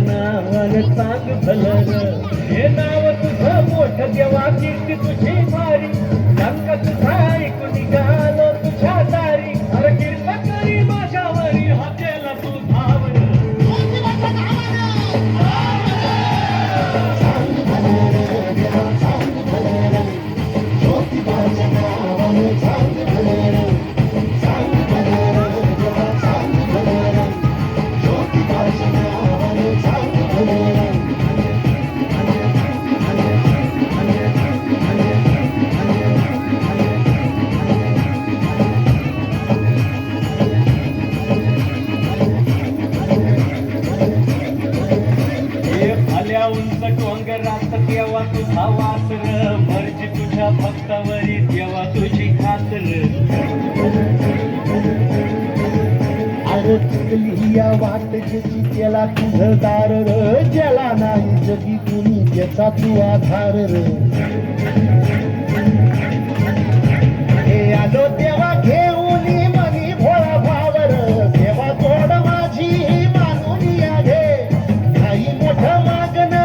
नावानं सांग भलर. हे नाव तुझं मोठ देवा कीर्ती तुझी. डोंगरात देवा तुझा वासर भरची तुझ्या भक्तावरी देवा तुझी खातर. अरे चुकली या वाट ज्याची त्याला तुझं दार र ज्याला नाही जगी कुणी त्याचा तू आधार आलो देवा घेऊन मनी भोळा भावर देवा तोड माझी ही मानून घे. काही मोठं मागणं